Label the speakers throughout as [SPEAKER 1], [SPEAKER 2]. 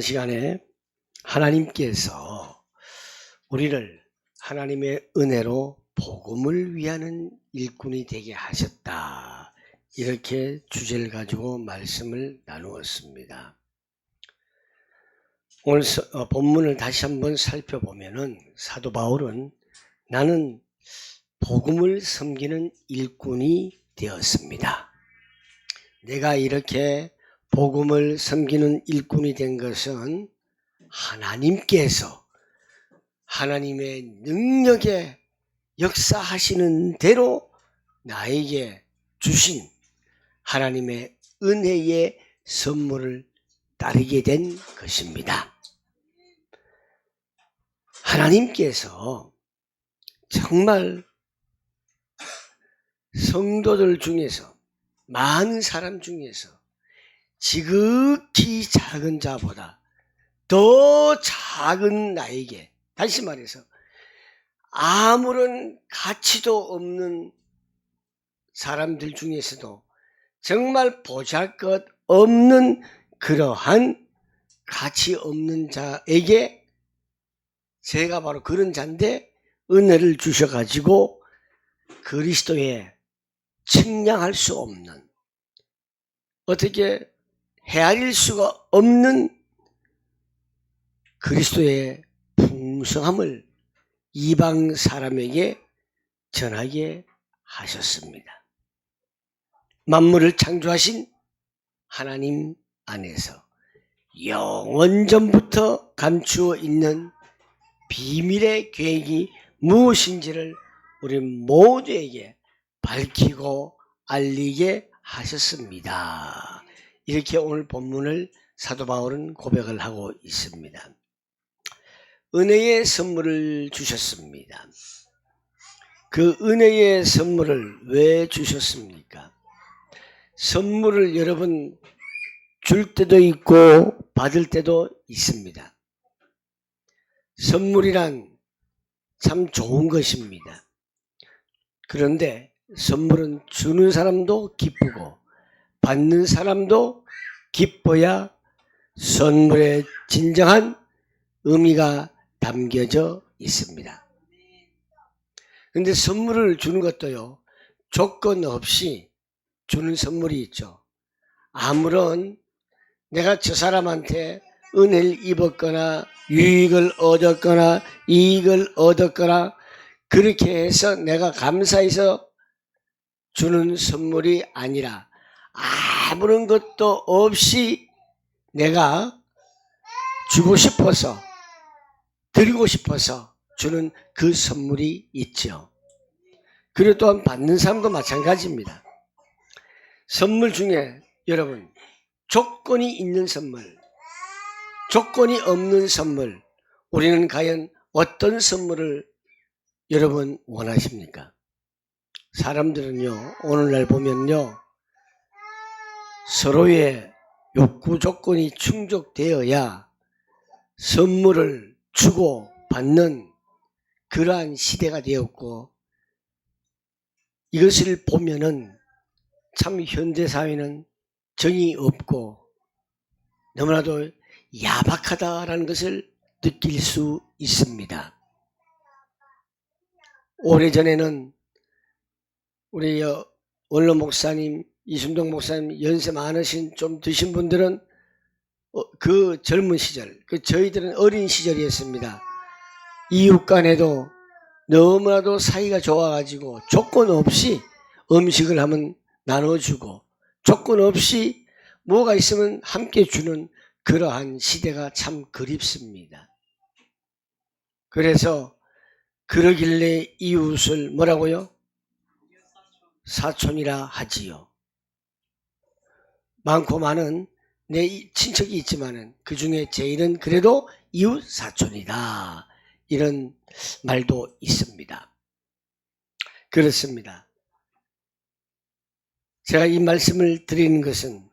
[SPEAKER 1] 시간에 하나님께서 우리를 하나님의 은혜로 복음을 위하는 일꾼이 되게 하셨다. 이렇게 주제를 가지고 말씀을 나누었습니다. 오늘 서- 어, 본문을 다시 한번 살펴보면은 사도 바울은 나는 복음을 섬기는 일꾼이 되었습니다. 내가 이렇게 복음을 섬기는 일꾼이 된 것은 하나님께서 하나님의 능력에 역사하시는 대로 나에게 주신 하나님의 은혜의 선물을 따르게 된 것입니다. 하나님께서 정말 성도들 중에서 많은 사람 중에서 지극히 작은 자보다 더 작은 나에게 다시 말해서 아무런 가치도 없는 사람들 중에서도 정말 보잘것 없는 그러한 가치 없는 자에게 제가 바로 그런 자인데 은혜를 주셔가지고 그리스도의 측량할 수 없는 어떻게 헤아릴 수가 없는 그리스도의 풍성함을 이방 사람에게 전하게 하셨습니다. 만물을 창조하신 하나님 안에서 영원 전부터 감추어 있는 비밀의 계획이 무엇인지를 우리 모두에게 밝히고 알리게 하셨습니다. 이렇게 오늘 본문을 사도 바울은 고백을 하고 있습니다. 은혜의 선물을 주셨습니다. 그 은혜의 선물을 왜 주셨습니까? 선물을 여러분 줄 때도 있고 받을 때도 있습니다. 선물이란 참 좋은 것입니다. 그런데 선물은 주는 사람도 기쁘고 받는 사람도 기뻐야 선물의 진정한 의미가 담겨져 있습니다. 근데 선물을 주는 것도요, 조건 없이 주는 선물이 있죠. 아무런 내가 저 사람한테 은혜를 입었거나 유익을 얻었거나 이익을 얻었거나 그렇게 해서 내가 감사해서 주는 선물이 아니라 아무런 것도 없이 내가 주고 싶어서 드리고 싶어서 주는 그 선물이 있죠. 그리고 또한 받는 사람도 마찬가지입니다. 선물 중에 여러분 조건이 있는 선물, 조건이 없는 선물, 우리는 과연 어떤 선물을 여러분 원하십니까? 사람들은요, 오늘날 보면요, 서로의 욕구 조건이 충족되어야 선물을 주고 받는 그러한 시대가 되었고, 이것을 보면은 참 현대 사회는 정이 없고 너무나도 야박하다라는 것을 느낄 수 있습니다. 오래전에는 우리 어, 원로 목사님, 이순동 목사님 연세 많으신 좀 드신 분들은 어, 그 젊은 시절, 그 저희들은 어린 시절이었습니다. 이웃 간에도 너무나도 사이가 좋아가지고 조건 없이 음식을 하면 나눠주고 조건 없이 뭐가 있으면 함께 주는 그러한 시대가 참 그립습니다. 그래서 그러길래 이웃을 뭐라고요? 사촌이라 하지요. 많고 많은 내 이- 친척이 있지만은 그 중에 제일은 그래도 이웃 사촌이다. 이런 말도 있습니다. 그렇습니다. 제가 이 말씀을 드리는 것은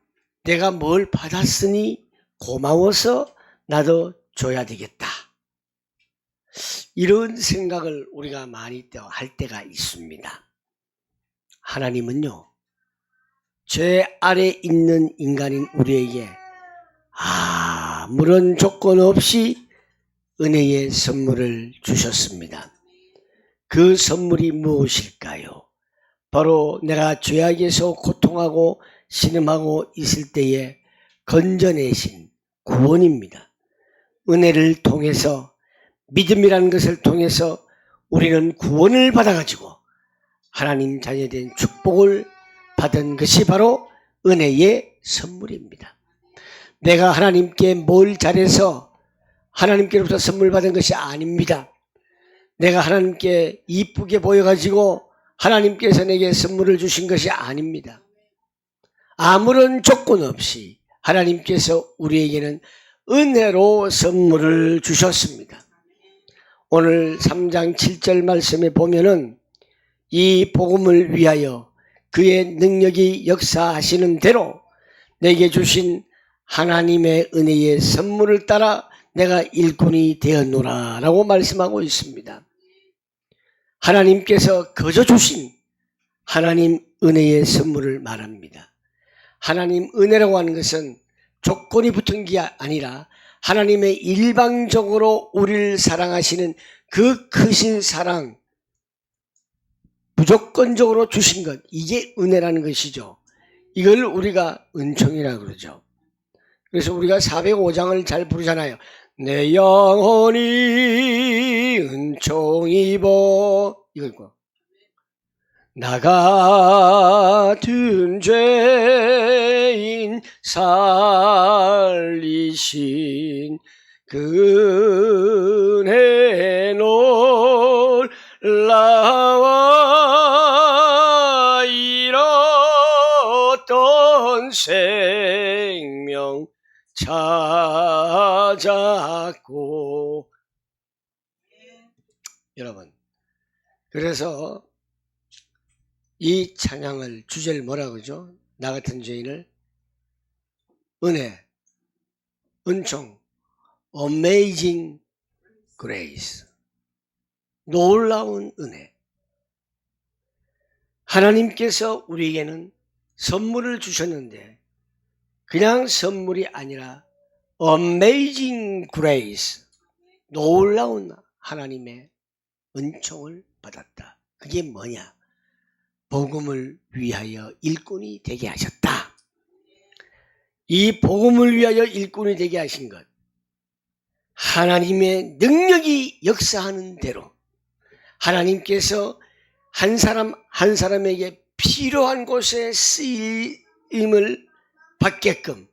[SPEAKER 1] 내가 뭘 받았으니 고마워서 나도 줘야 되겠다. 이런 생각을 우리가 많이 때- 할 때가 있습니다. 하나님은요, 죄 아래 있는 인간인 우리에게 아 아무런 조건 없이 은혜의 선물을 주셨습니다. 그 선물이 무엇일까요? 바로 내가 죄악에서 고통하고 신음하고 있을 때에 건져내신 구원입니다. 은혜를 통해서 믿음이라는 것을 통해서 우리는 구원을 받아가지고 하나님 자녀된 축복을 받은 것이 바로 은혜의 선물입니다. 내가 하나님께 뭘 잘해서 하나님께로부터 선물 받은 것이 아닙니다. 내가 하나님께 이쁘게 보여가지고 하나님께서 내게 선물을 주신 것이 아닙니다. 아무런 조건 없이 하나님께서 우리에게는 은혜로 선물을 주셨습니다. 오늘 3장 7절 말씀에 보면은 이 복음을 위하여 그의 능력이 역사하시는 대로 내게 주신 하나님의 은혜의 선물을 따라 내가 일꾼이 되었노라 라고 말씀하고 있습니다. 하나님께서 거저 주신 하나님 은혜의 선물을 말합니다. 하나님 은혜라고 하는 것은 조건이 붙은 게 아니라 하나님의 일방적으로 우리를 사랑하시는 그 크신 사랑, 무조건적으로 주신 것, 이게 은혜라는 것이죠. 이걸 우리가 은총이라 그러죠. 그래서 우리가 405장을 잘 부르잖아요. 내 영혼이 은총 입어 이거 있고 나 같은 죄인 살리신 그은 찾았고 여러분 그래서 이 찬양을 주제를 뭐라 그러죠? 나 같은 죄인을 은혜, 은총, amazing grace 놀라운 은혜 하나님께서 우리에게는 선물을 주셨는데 그냥 선물이 아니라 amazing grace 놀라운 하나님의 은총을 받았다. 그게 뭐냐? 복음을 위하여 일꾼이 되게 하셨다. 이 복음을 위하여 일꾼이 되게 하신 것. 하나님의 능력이 역사하는 대로 하나님께서 한 사람 한 사람에게 필요한 곳에 쓰임을 받게끔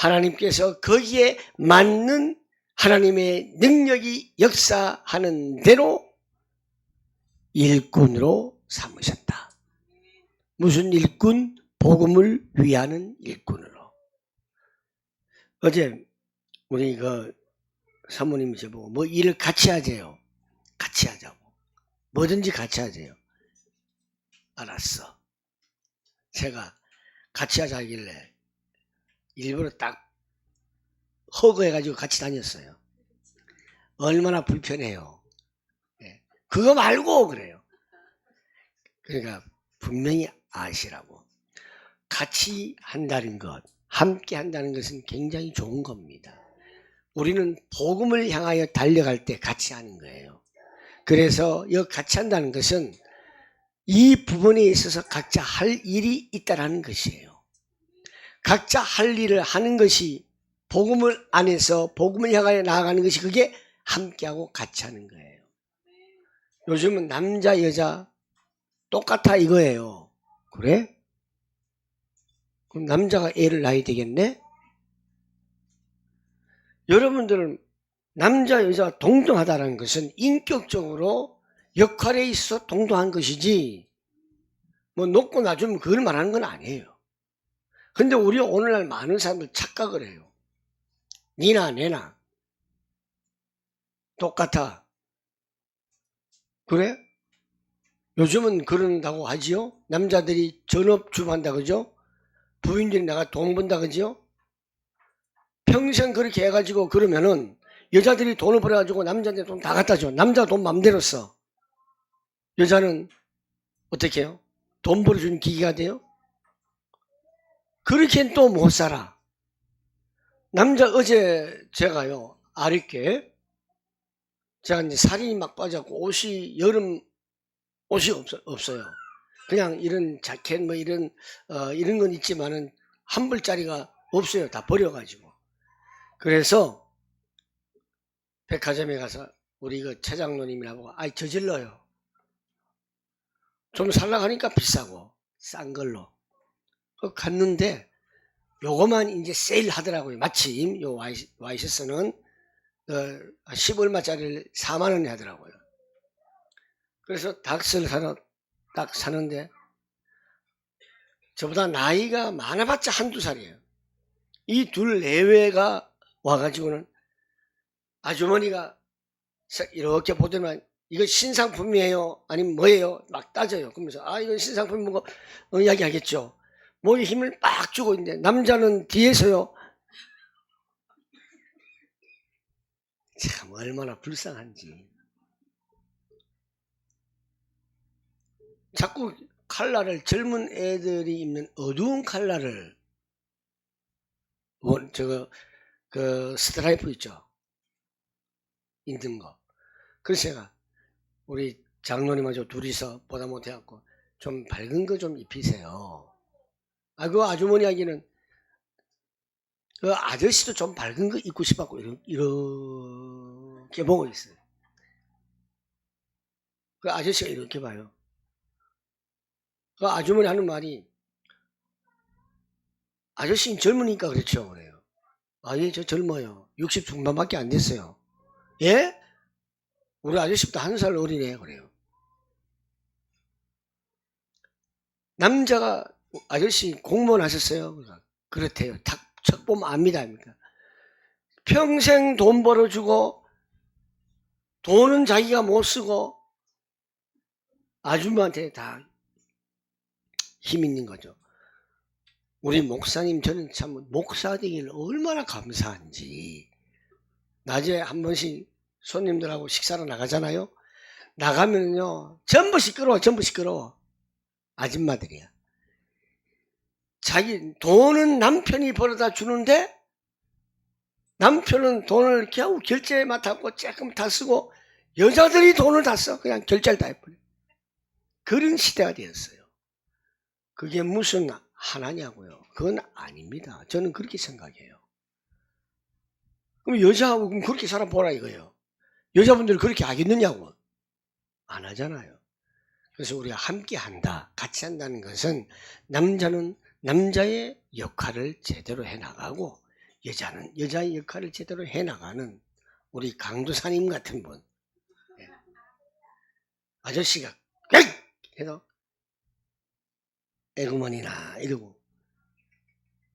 [SPEAKER 1] 하나님께서 거기에 맞는 하나님의 능력이 역사하는 대로 일꾼으로 삼으셨다. 무슨 일꾼? 복음을 위하는 일꾼으로. 어제 우리 그 사모님이 저보고 뭐 일을 같이 하재요. 같이 하자고. 뭐든지 같이 하재요. 알았어. 제가 같이 하자 하길래 일부러 딱 허거해가지고 같이 다녔어요. 얼마나 불편해요. 예. 그거 말고 그래요. 그러니까 분명히 아시라고. 같이 한다는 것, 함께 한다는 것은 굉장히 좋은 겁니다. 우리는 복음을 향하여 달려갈 때 같이 하는 거예요. 그래서 이 같이 한다는 것은 이 부분에 있어서 각자 할 일이 있다라는 것이에요. 각자 할 일을 하는 것이 복음을 안에서 복음을 향하여 나아가는 것이 그게 함께하고 같이 하는 거예요. 요즘은 남자 여자 똑같아 이거예요. 그래? 그럼 남자가 애를 낳아야 되겠네? 여러분들은 남자 여자 동등하다는 것은 인격적으로 역할에 있어 동등한 것이지 뭐 높고 낮으면 그걸 말하는 건 아니에요. 근데 우리 오늘날 많은 사람들 착각을 해요. 니나 내나 똑같아. 그래? 요즘은 그런다고 하지요? 남자들이 전업주부한다 그죠? 부인들이 내가 돈 번다 그죠? 평생 그렇게 해가지고 그러면은 여자들이 돈을 벌어가지고 남자한테 돈 다 갖다 줘. 남자 돈 맘대로 써. 여자는 어떻게 해요? 돈 벌어주는 기계가 돼요? 그렇게는 또못 살아. 남자 어제 제가요 아랫게 제가 이제 살이 막 빠졌고 옷이 여름 옷이 없어, 없어요. 그냥 이런 자켓 뭐 이런 어, 이런 건 있지만은 한 벌짜리가 없어요. 다 버려가지고. 그래서 백화점에 가서 우리 그 차장로님이라고 아이 저질러요. 좀 살라 하니까 비싸고 싼 걸로. 그 갔는데 요거만 이제 세일 하더라고요. 마침 요 와이- 와이셔츠는 어, 10얼마짜리를 4만 원에 하더라고요. 그래서 닭스를 사러 딱 사는데 저보다 나이가 많아봤자 한두 살이에요. 이 둘 내외가 와가지고는 아주머니가 사- 이렇게 보더만 이거 신상품이에요? 아니면 뭐예요? 막 따져요. 그러면서 아 이건 신상품이 뭐고 어, 이야기하겠죠. 목에 힘을 빡 주고 있는데 남자는 뒤에서요. 참 얼마나 불쌍한지. 자꾸 칼라를 젊은 애들이 입는 어두운 칼라를 원 저거 그 스트라이프 있죠. 있는 거. 그래서 제가 우리 장로님하고 둘이서 보다 못해갖고 좀 밝은 거 좀 입히세요. 아, 그 아주머니 하기는 그 아저씨도 좀 밝은 거 입고 싶었고 이렇게, 보고 있어요. 그 아저씨가 이렇게 봐요. 그 아주머니 하는 말이 아저씨는 젊으니까 그렇죠 그래요. 아 예 저 젊어요. 60 중반밖에 안 됐어요. 예? 우리 아저씨보다 한 살 어리네 그래요. 남자가 아저씨 공무원 하셨어요? 그렇대요. 딱 척 보면 압니다. 압니다. 평생 돈 벌어주고 돈은 자기가 못 쓰고 아줌마한테 다 힘 있는 거죠. 우리 목사님 저는 참 목사 되기를 얼마나 감사한지 낮에 한 번씩 손님들하고 식사를 나가잖아요. 나가면요 전부 시끄러워 전부 시끄러워 아줌마들이야. 자기 돈은 남편이 벌어다 주는데 남편은 돈을 겨우 결제에 맡았고 조금 다 쓰고 여자들이 돈을 다 써. 그냥 결제를 다 해버려. 그런 시대가 되었어요. 그게 무슨 하나냐고요. 그건 아닙니다. 저는 그렇게 생각해요. 그럼 여자하고 그럼 그렇게 살아보라 이거예요. 여자분들 그렇게 하겠느냐고. 안 하잖아요. 그래서 우리가 함께 한다, 같이 한다는 것은 남자는 남자의 역할을 제대로 해나가고 여자는 여자의 역할을 제대로 해나가는 우리 강도사님 같은 분. 예. 아저씨가 에이! 해서 애구머니나 이러고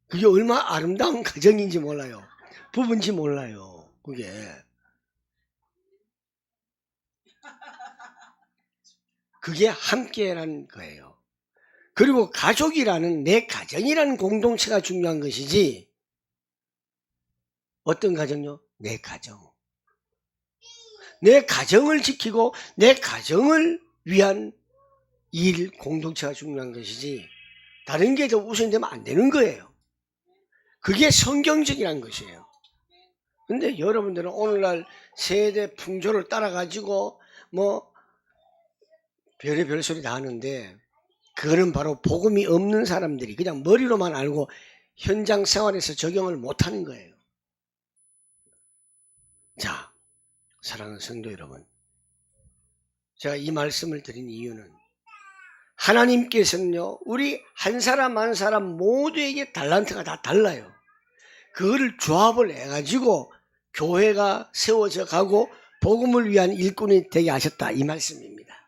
[SPEAKER 1] 그게 얼마나 아름다운 가정인지 몰라요. 부부인지 몰라요. 그게. 그게 함께라는 거예요. 그리고 가족이라는 내 가정이라는 공동체가 중요한 것이지 어떤 가정요? 내 가정. 내 가정을 지키고 내 가정을 위한 일 공동체가 중요한 것이지 다른 게 더 우선되면 안 되는 거예요. 그게 성경적이라는 것이에요. 근데 여러분들은 오늘날 세대 풍조를 따라 가지고 뭐 별의별 소리 다 하는데 그거는 바로 복음이 없는 사람들이 그냥 머리로만 알고 현장 생활에서 적용을 못하는 거예요. 자, 사랑하는 성도 여러분, 제가 이 말씀을 드린 이유는 하나님께서는요, 우리 한 사람 한 사람 모두에게 달란트가 다 달라요. 그거를 조합을 해가지고 교회가 세워져 가고 복음을 위한 일꾼이 되게 하셨다 이 말씀입니다.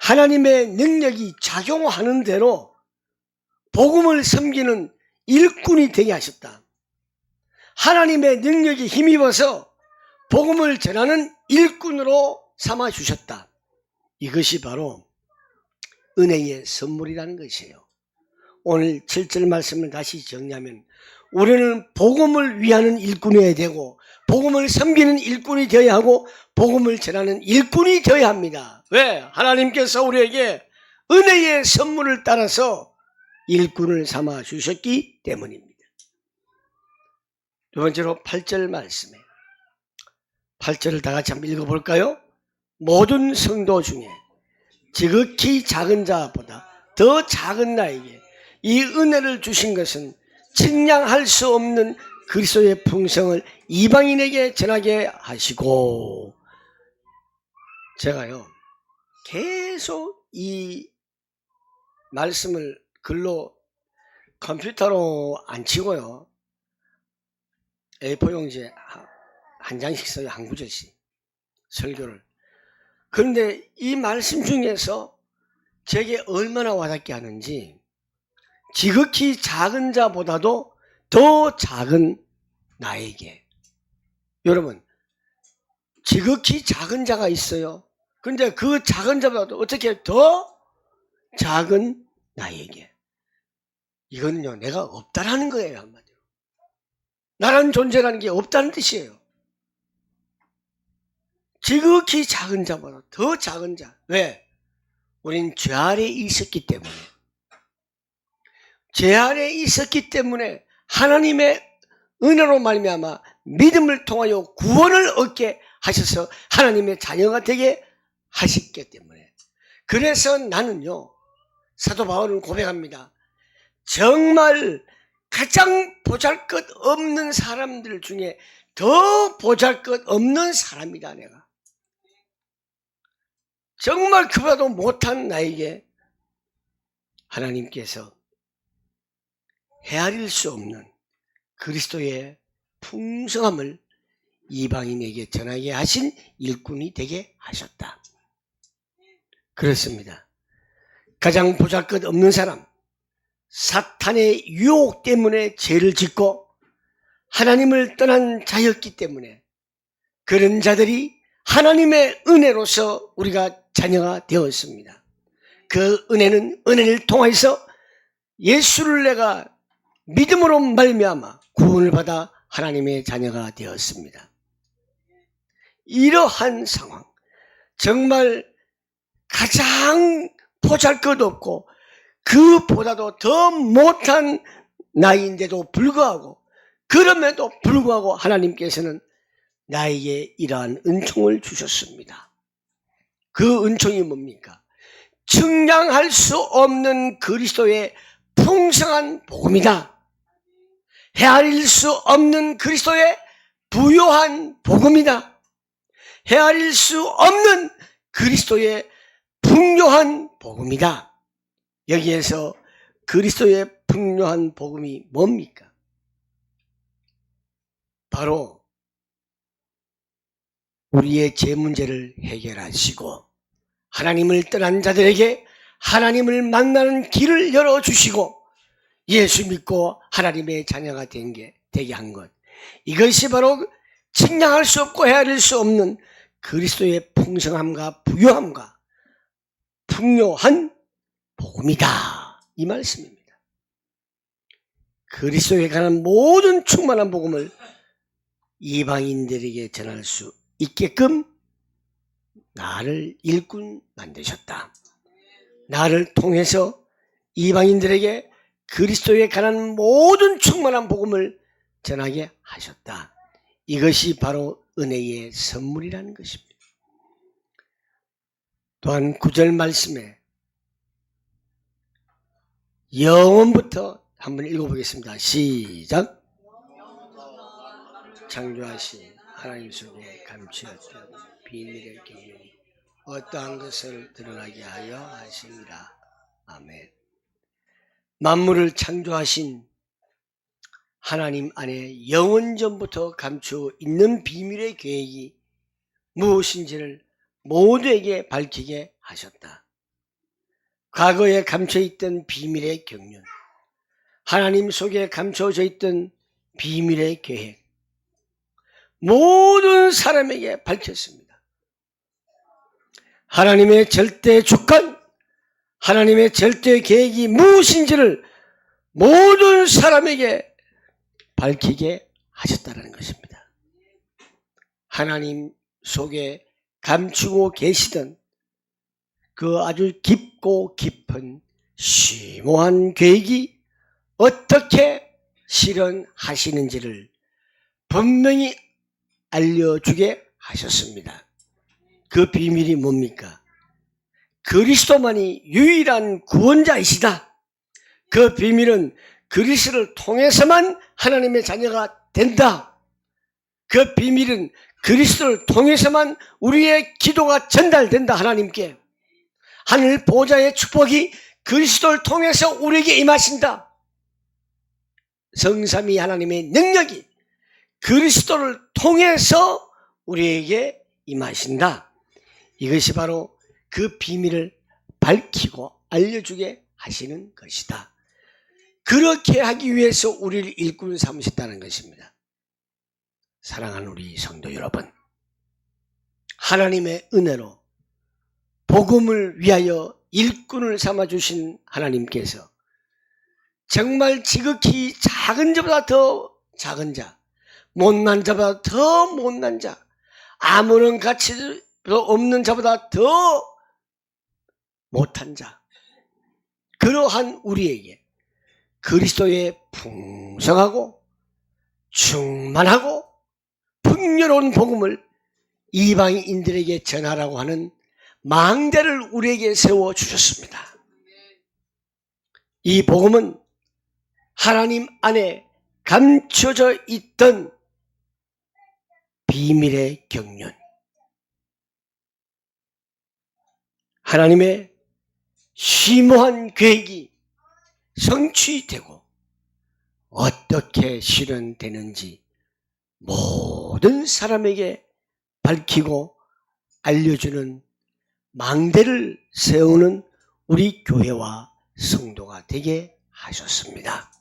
[SPEAKER 1] 하나님의 능력이 작용하는 대로 복음을 섬기는 일꾼이 되게 하셨다. 하나님의 능력이 힘입어서 복음을 전하는 일꾼으로 삼아 주셨다. 이것이 바로 은혜의 선물이라는 것이에요. 오늘 7절 말씀을 다시 정리하면 우리는 복음을 위하는 일꾼이어야 되고 복음을 섬기는 일꾼이 되어야 하고 복음을 전하는 일꾼이 되어야 합니다. 왜? 하나님께서 우리에게 은혜의 선물을 따라서 일꾼을 삼아 주셨기 때문입니다. 두 번째로 8절 말씀에 8절을 다 같이 한번 읽어볼까요? 모든 성도 중에 지극히 작은 자보다 더 작은 나에게 이 은혜를 주신 것은 측량할 수 없는 그리스도의 풍성을 이방인에게 전하게 하시고 제가요 계속 이 말씀을 글로 컴퓨터로 안 치고요. A4 용지에 하- 한 장씩 써요. 한 구절씩 설교를. 그런데 이 말씀 중에서 제게 얼마나 와닿게 하는지 지극히 작은 자보다도 더 작은 나에게. 여러분 지극히 작은 자가 있어요 근데 그 작은 자보다도 어떻게 더 작은 나에게? 이거는요 내가 없다라는 거예요 한마디로. 나라는 존재라는 게 없다는 뜻이에요. 지극히 작은 자보다 더 작은 자. 왜? 우린 죄 아래 있었기 때문에. 죄 아래 있었기 때문에 하나님의 은혜로 말미암아 믿음을 통하여 구원을 얻게 하셔서 하나님의 자녀가 되게 하셨기 때문에. 그래서 나는요 사도 바울은 고백합니다. 정말 가장 보잘 것 없는 사람들 중에 더 보잘 것 없는 사람이다 내가. 정말 그보다도 못한 나에게 하나님께서 헤아릴 수 없는 그리스도의 풍성함을 이방인에게 전하게 하신 일꾼이 되게 하셨다. 그렇습니다. 가장 보잘것 없는 사람, 사탄의 유혹 때문에 죄를 짓고 하나님을 떠난 자였기 때문에 그런 자들이 하나님의 은혜로서 우리가 자녀가 되었습니다. 그 은혜는 은혜를 통해서 예수를 내가 믿음으로 말미암아 구원을 받아 하나님의 자녀가 되었습니다. 이러한 상황, 정말 가장 보잘 것 없고 그보다도 더 못한 나이인데도 불구하고 그럼에도 불구하고 하나님께서는 나에게 이러한 은총을 주셨습니다. 그 은총이 뭡니까? 측량할 수 없는 그리스도의 풍성한 복음이다. 헤아릴 수 없는 그리스도의 부요한 복음이다. 헤아릴 수 없는 그리스도의 풍요한 복음이다. 여기에서 그리스도의 풍요한 복음이 뭡니까? 바로 우리의 죄 문제를 해결하시고 하나님을 떠난 자들에게 하나님을 만나는 길을 열어주시고 예수 믿고 하나님의 자녀가 된 게, 되게 한 것. 이것이 바로 측량할 수 없고 헤아릴 수 없는 그리스도의 풍성함과 부요함과 풍요한 복음이다. 이 말씀입니다. 그리스도에 관한 모든 충만한 복음을 이방인들에게 전할 수 있게끔 나를 일꾼 만드셨다. 나를 통해서 이방인들에게 그리스도에 관한 모든 충만한 복음을 전하게 하셨다. 이것이 바로 은혜의 선물이라는 것입니다. 또한 구절 말씀에 영원부터 한번 읽어보겠습니다. 시작. 창조하신 하나님 속에 감추었던 비밀의 경륜이 어떠한 것을 드러나게 하여 하시니라. 아멘. 만물을 창조하신 하나님 안에 영원 전부터 감추어 있는 비밀의 계획이 무엇인지를 모두에게 밝히게 하셨다. 과거에 감춰 있던 비밀의 경륜, 하나님 속에 감춰져 있던 비밀의 계획, 모든 사람에게 밝혔습니다. 하나님의 절대 주권, 하나님의 절대 계획이 무엇인지를 모든 사람에게 밝히게 하셨다는 것입니다. 하나님 속에 감추고 계시던 그 아주 깊고 깊은 심오한 계획이 어떻게 실현하시는지를 분명히 알려주게 하셨습니다. 그 비밀이 뭡니까? 그리스도만이 유일한 구원자이시다. 그 비밀은 그리스도를 통해서만 하나님의 자녀가 된다. 그 비밀은 그리스도를 통해서만 우리의 기도가 전달된다. 하나님께. 하늘 보좌의 축복이 그리스도를 통해서 우리에게 임하신다. 성삼위 하나님의 능력이 그리스도를 통해서 우리에게 임하신다. 이것이 바로 그 비밀을 밝히고 알려주게 하시는 것이다. 그렇게 하기 위해서 우리를 일꾼 삼으셨다는 것입니다. 사랑하는 우리 성도 여러분, 하나님의 은혜로 복음을 위하여 일꾼을 삼아 주신 하나님께서 정말 지극히 작은 자보다 더 작은 자, 못난 자보다 더 못난 자, 아무런 가치도 없는 자보다 더 못한 자, 그러한 우리에게 그리스도의 풍성하고 충만하고 풍요로운 복음을 이방인들에게 전하라고 하는 망대를 우리에게 세워 주셨습니다. 이 복음은 하나님 안에 감춰져 있던 비밀의 경륜. 하나님의 심오한 계획이 성취되고 어떻게 실현되는지 모든 사람에게 밝히고 알려주는 망대를 세우는 우리 교회와 성도가 되게 하셨습니다.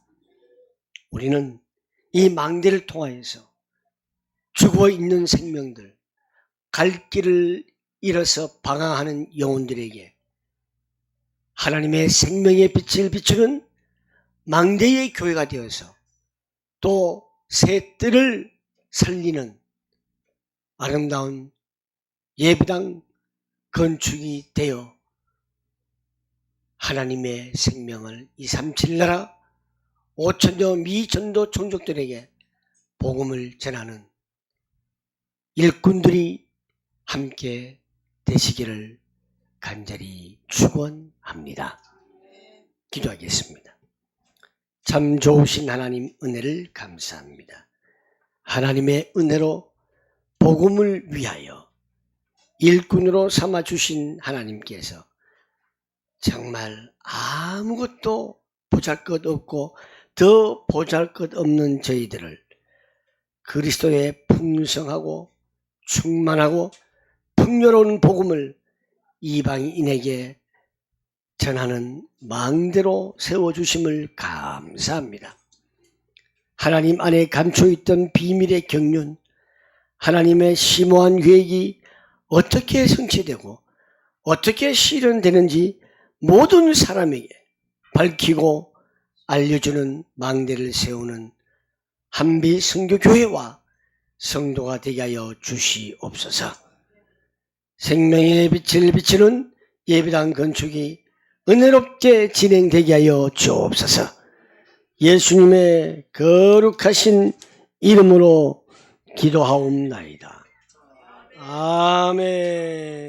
[SPEAKER 1] 우리는 이 망대를 통하여서 죽어 있는 생명들, 갈 길을 잃어서 방황하는 영혼들에게 하나님의 생명의 빛을 비추는 망대의 교회가 되어서 또 새 뜰을 살리는 아름다운 예배당 건축이 되어 하나님의 생명을 237 나라 5천여 미전도 종족들에게 복음을 전하는 일꾼들이 함께 되시기를 간절히 축원합니다. 기도하겠습니다. 참 좋으신 하나님 은혜를 감사합니다. 하나님의 은혜로 복음을 위하여 일꾼으로 삼아 주신 하나님께서 정말 아무것도 보잘 것 없고 더 보잘 것 없는 저희들을 그리스도의 풍성하고 충만하고 풍요로운 복음을 이방인에게 전하는 망대로 세워주심을 감사합니다. 하나님 안에 감춰있던 비밀의 경륜, 하나님의 심오한 계획이 어떻게 성취되고 어떻게 실현되는지 모든 사람에게 밝히고 알려주는 망대를 세우는 한비 성교교회와 성도가 되게 하여 주시옵소서. 생명의 빛을 비추는 예배당 건축이 은혜롭게 진행되게 하여 주옵소서. 예수님의 거룩하신 이름으로 기도하옵나이다. 아멘.